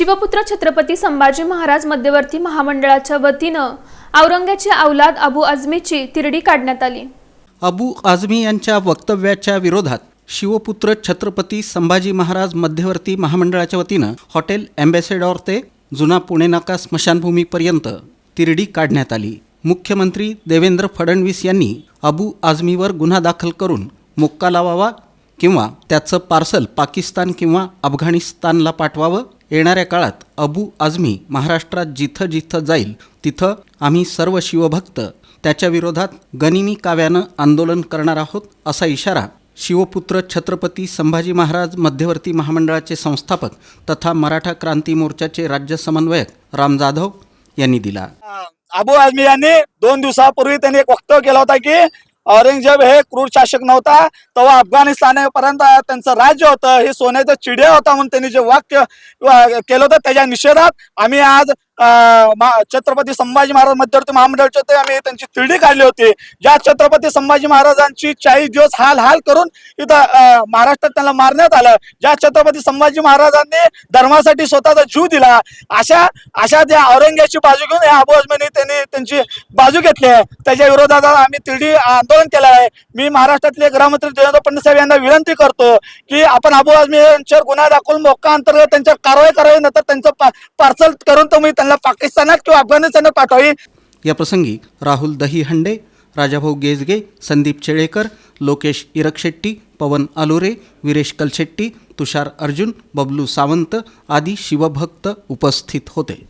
शिवपुत्र छत्रपती संभाजी महाराज मध्यवर्ती महामंडळाच्या वतीनं औरंगाची औलाद अबू आझमीची तिरडी काढण्यात आली. अबू आझमी यांच्या वक्तव्याच्या विरोधात शिवपुत्र छत्रपती संभाजी महाराज मध्यवर्ती महामंडळाच्या वतीनं हॉटेल अँबॅसेडॉर ते जुना पुणे नाका स्मशानभूमीपर्यंत तिरडी काढण्यात आली. मुख्यमंत्री देवेंद्र फडणवीस यांनी अबू आझमीवर गुन्हा दाखल करून मुक्का लावावा किंवा त्याचं पार्सल पाकिस्तान किंवा अफगाणिस्तानला पाठवावं येणाऱ्या काळात अबू आझमी महाराष्ट्रात जिथं जिथं जाईल तिथं आम्ही सर्व शिवभक्त त्याच्या विरोधात गनिमी काव्यानं आंदोलन करणार आहोत असा इशारा शिवपुत्र छत्रपती संभाजी महाराज मध्यवर्ती महामंडळाचे संस्थापक तथा मराठा क्रांती मोर्चाचे राज्य समन्वयक राम जाधव यांनी दिला. अबू आझमी यांनी दोन दिवसापूर्वी त्यांनी एक वक्तव्य केलं होता की औरंगजेब हे क्रूर शासक नव्हता तेव्हा अफगाणिस्तानपर्यंत त्यांचं राज्य होतं हे सोन्याचं चिडिया होता म्हणून त्यांनी जे वाक्य केलं होतं त्याच्या निषेधात आम्ही आज छत्रपती संभाजी महाराज मध्यवर्ती महामंडळाचे होते. आम्ही त्यांची तिरडी काढली होती. ज्या छत्रपती संभाजी महाराजांची चाळीस दिवस हाल हाल करून इथं महाराष्ट्रात त्यांना मारण्यात आलं. ज्या छत्रपती संभाजी महाराजांनी धर्मासाठी स्वतःचा जीव दिला अशा अशा ज्या औरंग्याची बाजू घेऊन या अबू आझमींनी त्यांनी त्यांची बाजू घेतली आहे. त्याच्या विरोधात आम्ही तिरडी आंदोलन केलं आहे. मी महाराष्ट्रातले गृहमंत्री देवेंद्र फडणवीस साहेब यांना विनंती करतो की आपण अबू आझमी यांच्यावर गुन्हा दाखवून मोक्का अंतर्गत त्यांच्या कारवाई करावी नंतर त्यांचं पार्सल करून तुम्ही त्यांना पाकिस्तानात किंवा अफगाणिस्तानात पाठवावी? या प्रसंगी राहुल दहीहंडे राजाभाऊ गेजगे संदीप चेळेकर लोकेश इरकशेट्टी पवन आलोरे वीरेश कलशेट्टी तुषार अर्जुन बबलू सावंत आदी शिवभक्त उपस्थित होते.